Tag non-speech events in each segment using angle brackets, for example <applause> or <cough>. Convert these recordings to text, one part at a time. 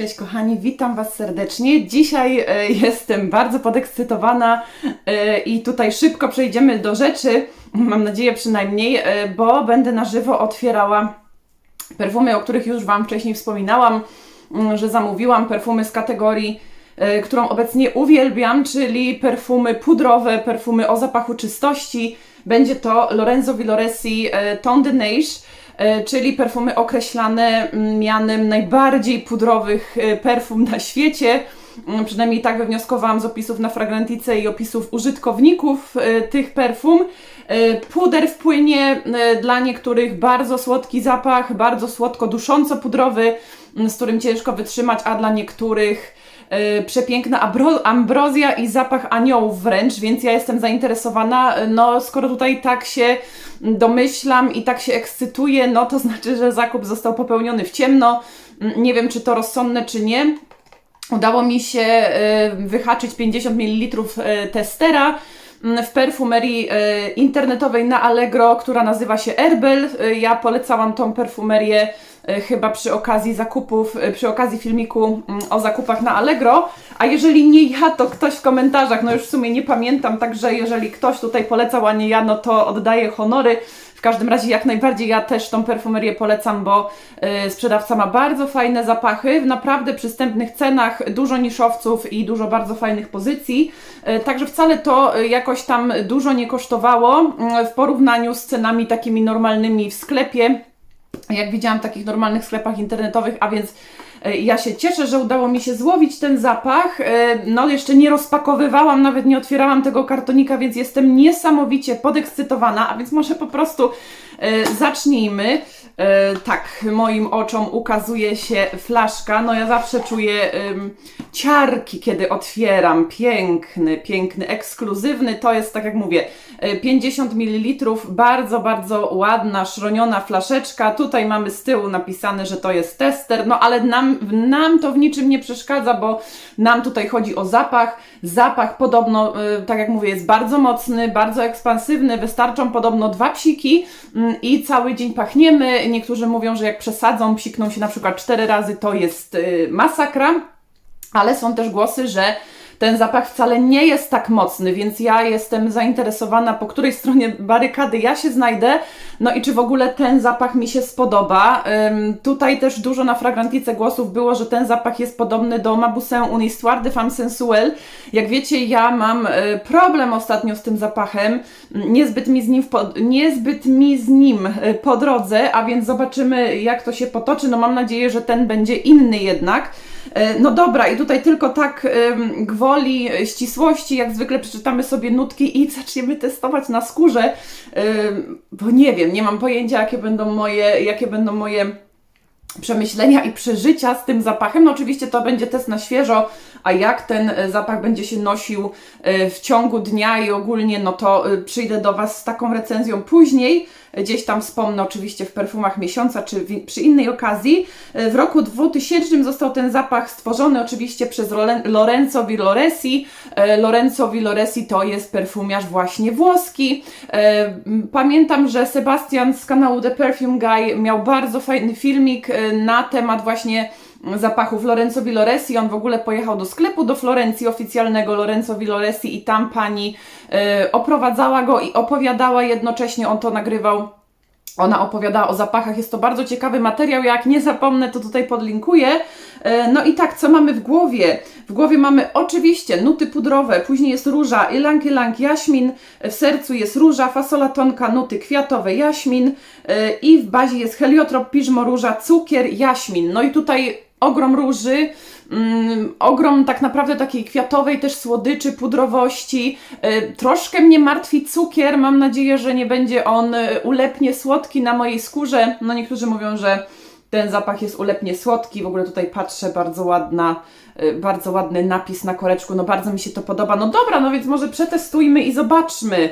Cześć kochani, witam Was serdecznie. Dzisiaj e, <laughs> jestem bardzo podekscytowana e, i tutaj szybko przejdziemy do rzeczy, mam nadzieję przynajmniej, e, bo będę na żywo otwierała perfumy, o których już Wam wcześniej wspominałam, mm, że zamówiłam perfumy z kategorii, którą obecnie uwielbiam, czyli perfumy pudrowe, perfumy o zapachu czystości. Będzie to Lorenzo Villoresi Ton Neige, czyli perfumy określane mm, mianem najbardziej pudrowych e, perfum na świecie. Mm, Przynajmniej tak wywnioskowałam z opisów na Fragrantice i opisów użytkowników e, tych perfum. E, Puder wpłynie e, dla niektórych bardzo słodki zapach, bardzo słodko dusząco pudrowy, m, z którym ciężko wytrzymać, a dla niektórych e, przepiękna abro- ambrozja i zapach aniołów wręcz, więc ja jestem zainteresowana. E, No, skoro tutaj tak się domyślam i tak się ekscytuję, no to znaczy, że zakup został popełniony w ciemno. M, Nie wiem, czy to rozsądne, czy nie. Udało mi się e, wyhaczyć 50 ml e, testera mm, w perfumerii e, internetowej na Allegro, która nazywa się Herbel. E, Ja polecałam tą perfumerię e, chyba przy okazji zakupów, przy okazji filmiku mm, o zakupach na Allegro. A jeżeli nie ja, to ktoś w komentarzach, no już w sumie nie pamiętam, także jeżeli ktoś tutaj polecał, a nie ja, no to oddaję honory. W każdym razie jak najbardziej ja też tą perfumerię polecam, bo y, sprzedawca ma bardzo fajne zapachy w naprawdę przystępnych cenach, dużo niszowców i dużo bardzo fajnych pozycji. Y, także wcale to y, jakoś tam dużo nie kosztowało y, w porównaniu z cenami takimi normalnymi w sklepie jak widziałam w takich normalnych sklepach internetowych, a więc ja się cieszę, że udało mi się złowić ten zapach. E, No, jeszcze nie rozpakowywałam, nawet nie otwierałam tego kartonika, więc jestem niesamowicie podekscytowana, a więc może po prostu e, zacznijmy. E, Tak, moim oczom ukazuje się flaszka. No, ja zawsze czuję ciarki, kiedy otwieram. Piękny, piękny, ekskluzywny. To jest, tak jak mówię, e, 50 ml, bardzo, bardzo ładna, szroniona flaszeczka. Tutaj mamy z tyłu napisane, że to jest tester, no ale nam, nam to w niczym nie przeszkadza, bo nam tutaj chodzi o zapach. Zapach podobno, e, tak jak mówię, jest bardzo mocny, bardzo ekspansywny. Wystarczą podobno dwa psiki mm, i cały dzień pachniemy. Niektórzy mówią, że jak przesadzą, psikną się na przykład cztery razy, to jest y, masakra. Ale są też głosy, że ten zapach wcale nie jest tak mocny, więc ja jestem zainteresowana, po której stronie barykady ja się znajdę, no i czy w ogóle ten zapach mi się spodoba. Tutaj też dużo na Fragrantice głosów było, że ten zapach jest podobny do Mabussin une histoire de femme sensuelle. Jak wiecie, ja mam y, problem ostatnio z tym zapachem, niezbyt mi z nim, po, niezbyt mi z nim y, po drodze, a więc zobaczymy jak to się potoczy. No mam nadzieję, że ten będzie inny jednak. E, No dobra, i tutaj tylko tak ym, gwoli ścisłości, jak zwykle przeczytamy sobie nutki i <laughs> zaczniemy testować na skórze, bo nie wiem, nie mam pojęcia, jakie będą moje, jakie będą moje przemyślenia i przeżycia z tym zapachem. No oczywiście to będzie test na świeżo, a jak ten e, zapach będzie się nosił e, w ciągu dnia i ogólnie, no to e, przyjdę do Was z taką recenzją później. Gdzieś tam wspomnę oczywiście w perfumach miesiąca czy przy innej okazji. W roku 2000 został ten zapach stworzony oczywiście przez Lorenzo Villoresi. Lorenzo Villoresi to jest perfumiarz właśnie włoski. Pamiętam, że Sebastian z kanału The Perfume Guy miał bardzo fajny filmik na temat właśnie zapachów Lorenzo Villoresi. On w ogóle pojechał do sklepu do Florencji oficjalnego Lorenzo Villoresi i tam pani e, oprowadzała go i opowiadała jednocześnie, on to nagrywał ona opowiadała o zapachach, jest to bardzo ciekawy materiał. Jak nie zapomnę, to tutaj podlinkuję. E, No i tak, co mamy w głowie? W głowie mamy oczywiście nuty pudrowe, później jest róża, ilang ilang, jaśmin, w sercu jest róża, fasola tonka, nuty kwiatowe, jaśmin e, i w bazie jest heliotrop, piżmo, róża, cukier, jaśmin. No i tutaj ogrom róży, mm, ogrom tak naprawdę takiej kwiatowej też słodyczy, pudrowości. E, troszkę mnie martwi cukier, mam nadzieję, że nie będzie on e, ulepnie słodki na mojej skórze. No niektórzy mówią, że ten zapach jest ulepnie słodki. W ogóle tutaj patrzę, bardzo ładna, e, bardzo ładny napis na koreczku. No bardzo mi się to podoba. No dobra, no więc może przetestujmy i zobaczmy.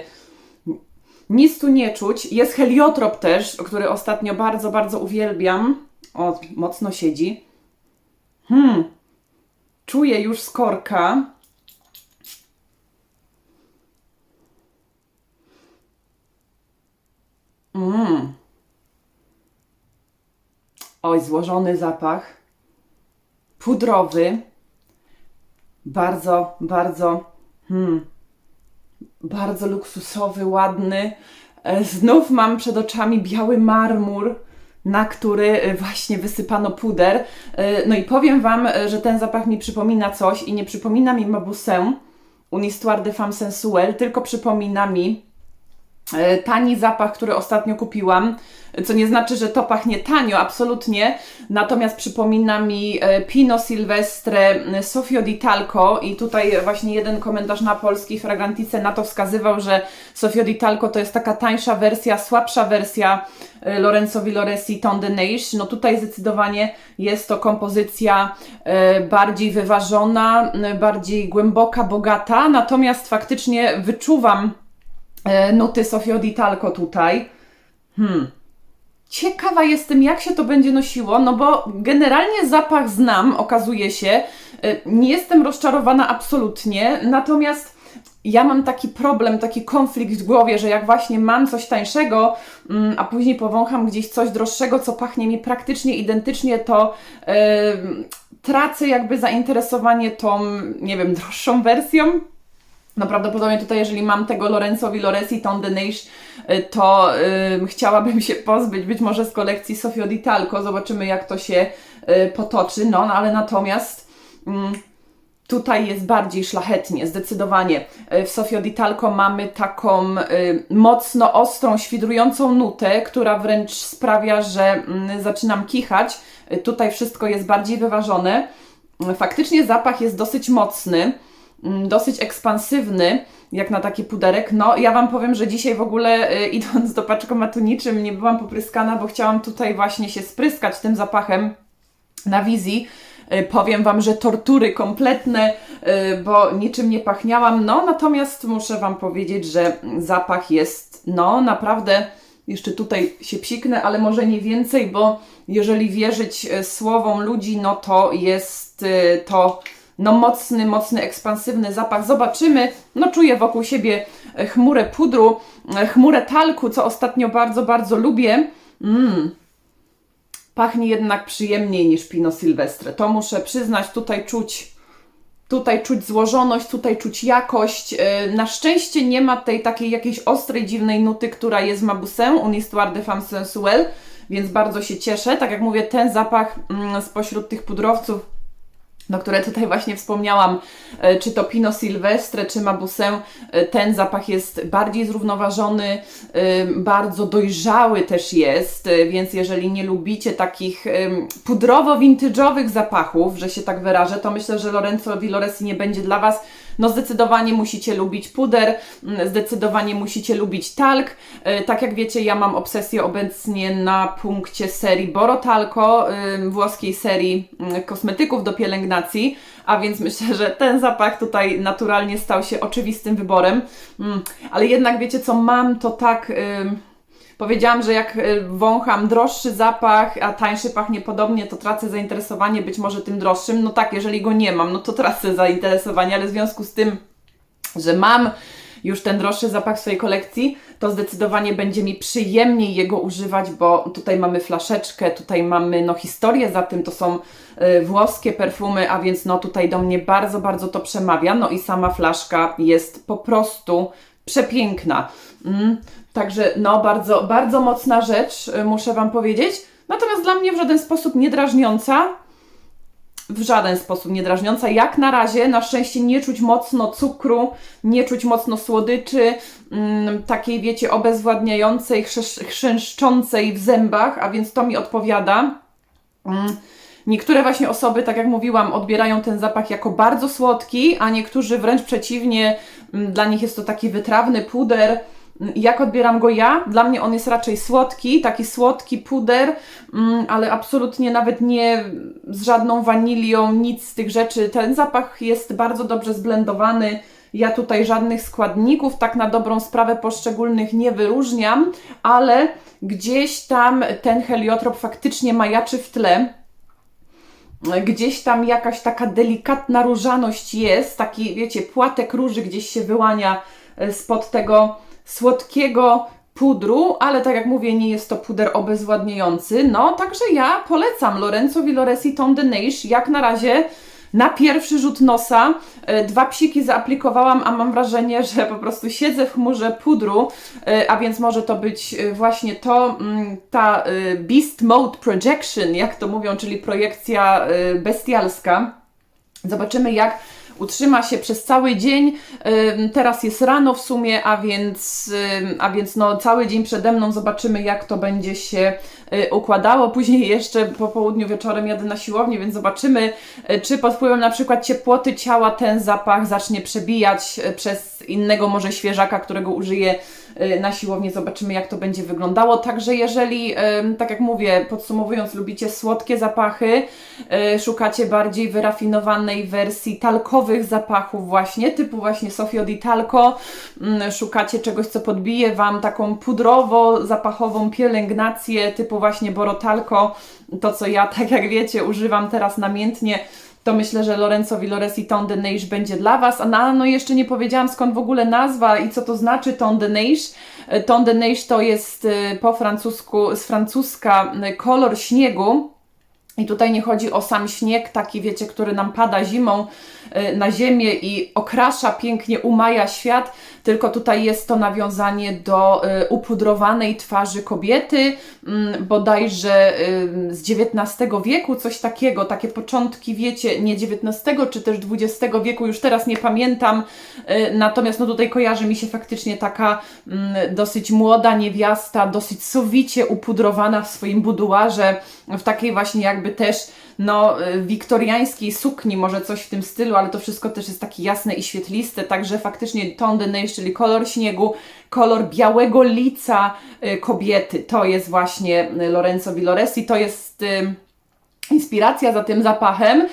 Nic tu nie czuć. Jest heliotrop też, który ostatnio bardzo, bardzo uwielbiam. O, mocno siedzi. Hmm. Czuję już skorka. Mm. Oj, złożony zapach. pudrowy. Bardzo, bardzo, hmm, bardzo luksusowy, ładny. E, Znów mam przed oczami biały marmur, na który e, właśnie wysypano puder. E, No i powiem Wam, e, że ten zapach mi przypomina coś i nie przypomina mi Mabusę, un histoire de femme sensuelle, tylko przypomina mi tani zapach, który ostatnio kupiłam, co nie znaczy, że to pachnie tanio, absolutnie, natomiast przypomina mi e, Pino Silvestre e, Sofio di Talco. I tutaj właśnie jeden komentarz na polskiej Fragrantice na to wskazywał, że Sofio di Talco to jest taka tańsza wersja, słabsza wersja e, Lorenzo Villoresi Ton de Neige. No tutaj zdecydowanie jest to kompozycja e, bardziej wyważona, bardziej głęboka, bogata, natomiast faktycznie wyczuwam e, nuty Sofio di Talco tutaj. Hmm. Ciekawa jestem, jak się to będzie nosiło, no bo generalnie zapach znam, okazuje się. Y, Nie jestem rozczarowana absolutnie, natomiast ja mam taki problem, taki konflikt w głowie, że jak właśnie mam coś tańszego, mm, a później powącham gdzieś coś droższego, co pachnie mi praktycznie identycznie, to yy, tracę jakby zainteresowanie tą, nie wiem, droższą wersją. No prawdopodobnie tutaj, jeżeli mam tego Lorenzo Villoresi Ton de Neige, y, to y, chciałabym się pozbyć być może z kolekcji Sofio di Talco. Zobaczymy, jak to się y, potoczy. No, no ale natomiast mm, tutaj jest bardziej szlachetnie, zdecydowanie. Y, W Sofio di Talco mamy taką y, mocno ostrą, świdrującą nutę, która wręcz sprawia, że mm, zaczynam kichać. Tutaj wszystko jest bardziej wyważone. Faktycznie zapach jest dosyć mocny dosyć ekspansywny, jak na taki puderek. No, ja Wam powiem, że dzisiaj w ogóle y, <laughs> idąc do paczkomatu niczym nie byłam popryskana, bo chciałam tutaj właśnie się spryskać tym zapachem na wizji. Y, Powiem Wam, że tortury kompletne, y, bo niczym nie pachniałam. No, natomiast muszę Wam powiedzieć, że zapach jest, no, naprawdę. Jeszcze tutaj się psiknę, ale może nie więcej, bo jeżeli wierzyć y, słowom ludzi, no to jest y, to no mocny, mocny, ekspansywny zapach. Zobaczymy. No czuję wokół siebie e, chmurę pudru, e, chmurę talku, co ostatnio bardzo, bardzo lubię. Mm. Pachnie jednak przyjemniej niż Pino Silvestre. To muszę przyznać, tutaj czuć tutaj czuć złożoność, tutaj czuć jakość. E, Na szczęście nie ma tej takiej jakiejś ostrej, dziwnej nuty, która jest w Mabusę, un histoire de femme sensuelle, więc bardzo się cieszę. Tak jak mówię, ten zapach mm, spośród tych pudrowców no, które tutaj właśnie wspomniałam, e, czy to Pino Silvestre, czy Mabusę, e, ten zapach jest bardziej zrównoważony, e, bardzo dojrzały też jest, więc jeżeli nie lubicie takich pudrowo-vintage'owych zapachów, że się tak wyrażę, to myślę, że Lorenzo Villoresi nie będzie dla Was. No zdecydowanie musicie lubić puder, mm, zdecydowanie musicie lubić talk. E, Tak jak wiecie, ja mam obsesję obecnie na punkcie serii Borotalco, ym, włoskiej serii mm, kosmetyków do pielęgnacji, a więc myślę, że ten zapach tutaj naturalnie stał się oczywistym wyborem. Mm, Ale jednak wiecie co, mam to tak... Powiedziałam, że jak y, wącham droższy zapach, a tańszy pachnie podobnie, to tracę zainteresowanie być może tym droższym. No tak, jeżeli go nie mam, no to tracę zainteresowanie, ale w związku z tym, że mam już ten droższy zapach w swojej kolekcji, to zdecydowanie będzie mi przyjemniej jego używać, bo tutaj mamy flaszeczkę, tutaj mamy no historię za tym, to są y, włoskie perfumy, a więc no tutaj do mnie bardzo, bardzo to przemawia. No i sama flaszka jest po prostu przepiękna. Mm, także no bardzo, bardzo mocna rzecz, y, muszę Wam powiedzieć. Natomiast dla mnie w żaden sposób nie drażniąca. W żaden sposób nie drażniąca. Jak na razie, na szczęście nie czuć mocno cukru, nie czuć mocno słodyczy, mm, takiej wiecie, obezwładniającej, chrzęszczącej w zębach, a więc to mi odpowiada. Mm. Niektóre właśnie osoby, tak jak mówiłam, odbierają ten zapach jako bardzo słodki, a niektórzy wręcz przeciwnie, mm, dla nich jest to taki wytrawny puder. Jak odbieram go ja? Dla mnie on jest raczej słodki, taki słodki puder, mm, ale absolutnie nawet nie z żadną wanilią, nic z tych rzeczy. Ten zapach jest bardzo dobrze zblendowany. Ja tutaj żadnych składników, tak na dobrą sprawę poszczególnych nie wyróżniam, ale gdzieś tam ten heliotrop faktycznie majaczy w tle gdzieś tam jakaś taka delikatna różaność jest, taki, wiecie, płatek róży gdzieś się wyłania e, spod tego słodkiego pudru, ale tak jak mówię, nie jest to puder obezwładniający. No, także ja polecam Lorenzo Villoresi Ton de Neige jak na razie na pierwszy rzut nosa. E, Dwa psiki zaaplikowałam, a mam wrażenie, <laughs> że po prostu siedzę w chmurze pudru, e, a więc może to być e, właśnie to, mm, ta Beast Mode Projection, jak to mówią, czyli projekcja bestialska. Zobaczymy, jak utrzyma się przez cały dzień. Teraz jest rano w sumie, a więc, a więc no, cały dzień przede mną zobaczymy, jak to będzie się y, układało. Później jeszcze po południu wieczorem jadę na siłownię, więc zobaczymy, y, czy pod wpływem na przykład ciepłoty ciała ten zapach zacznie przebijać y, przez innego może świeżaka, którego użyję na siłowni. Zobaczymy, jak to będzie wyglądało. Także jeżeli, tak jak mówię, podsumowując, lubicie słodkie zapachy, y, szukacie bardziej wyrafinowanej wersji talkowych zapachów właśnie, typu właśnie Sofio di Talco, mm, szukacie czegoś, co podbije Wam taką pudrowo-zapachową pielęgnację typu właśnie Borotalco, to co ja, <laughs> tak jak wiecie, używam teraz namiętnie, to myślę, że Lorenzo Villores i Ton de Neige będzie dla Was. A na, no jeszcze nie powiedziałam skąd w ogóle nazwa i co to znaczy Ton de Neige. E, Ton de Neige to jest e, po francusku, z francuska e, kolor śniegu. I tutaj nie chodzi o sam śnieg, taki wiecie, który nam pada zimą na ziemię i okrasza pięknie, umaja świat, tylko tutaj jest to nawiązanie do y, upudrowanej twarzy kobiety, mm, bodajże y, z XIX wieku, coś takiego, takie początki, wiecie, nie XIX czy też XX wieku, już teraz nie pamiętam, y, natomiast no tutaj kojarzy mi się faktycznie taka mm, dosyć młoda niewiasta, dosyć sowicie upudrowana w swoim buduarze, w takiej właśnie jakby też no, y, wiktoriańskiej sukni, może coś w tym stylu, ale to wszystko też jest takie jasne i świetliste, także faktycznie ton de czyli kolor śniegu, kolor białego lica y, kobiety, to jest właśnie y, Lorenzo Villoresi, to jest... Inspiracja za tym zapachem.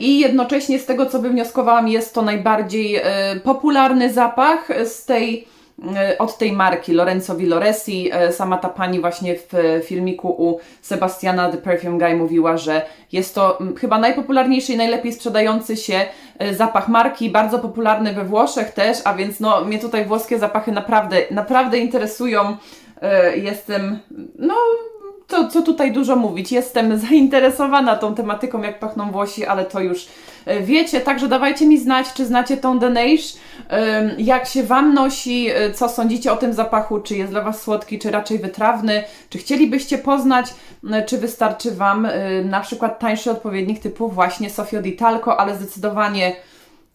I jednocześnie z tego, co wywnioskowałam, jest to najbardziej popularny zapach z tej, od tej marki Lorenzo Villoresi. E, Sama ta pani właśnie w e, filmiku u Sebastiana The Perfume Guy mówiła, że jest to mm, chyba najpopularniejszy i najlepiej sprzedający się e, zapach marki, bardzo popularny we Włoszech też, a więc no mnie tutaj włoskie zapachy naprawdę, naprawdę interesują. E, Jestem, no to co tutaj dużo mówić. Jestem <laughs> zainteresowana tą tematyką, jak pachną Włosi, ale to już e, wiecie. Także dawajcie mi znać, czy znacie tą em, jak się Wam nosi, e, co sądzicie o tym zapachu, czy jest dla Was słodki, czy raczej wytrawny, czy chcielibyście poznać, czy wystarczy Wam e, na przykład tańszy odpowiednik typu właśnie Sofio di Talco, ale zdecydowanie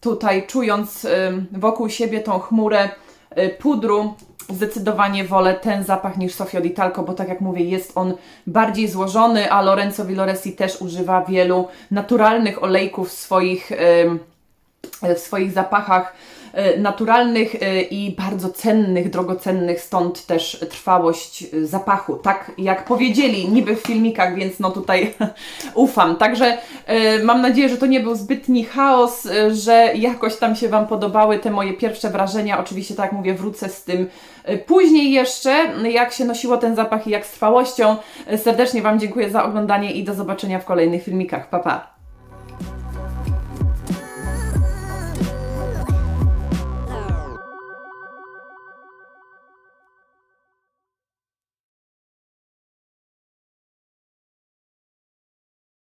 tutaj czując wokół siebie tą chmurę e, pudru, zdecydowanie wolę ten zapach niż Sofio di Talco, bo tak jak mówię, jest on bardziej złożony, a Lorenzo Villoresi też używa wielu naturalnych olejków w swoich, w swoich zapachach naturalnych e, i bardzo cennych, drogocennych, stąd też trwałość e, zapachu, tak jak powiedzieli niby w filmikach, więc no tutaj <laughs> ufam. Także e, mam nadzieję, że to nie był zbytni chaos, e, że jakoś tam się Wam podobały te moje pierwsze wrażenia. Oczywiście, tak jak mówię, wrócę z tym e, później jeszcze, jak się nosiło ten zapach i jak z trwałością. E, Serdecznie Wam dziękuję za oglądanie i do zobaczenia w kolejnych filmikach. Pa, pa!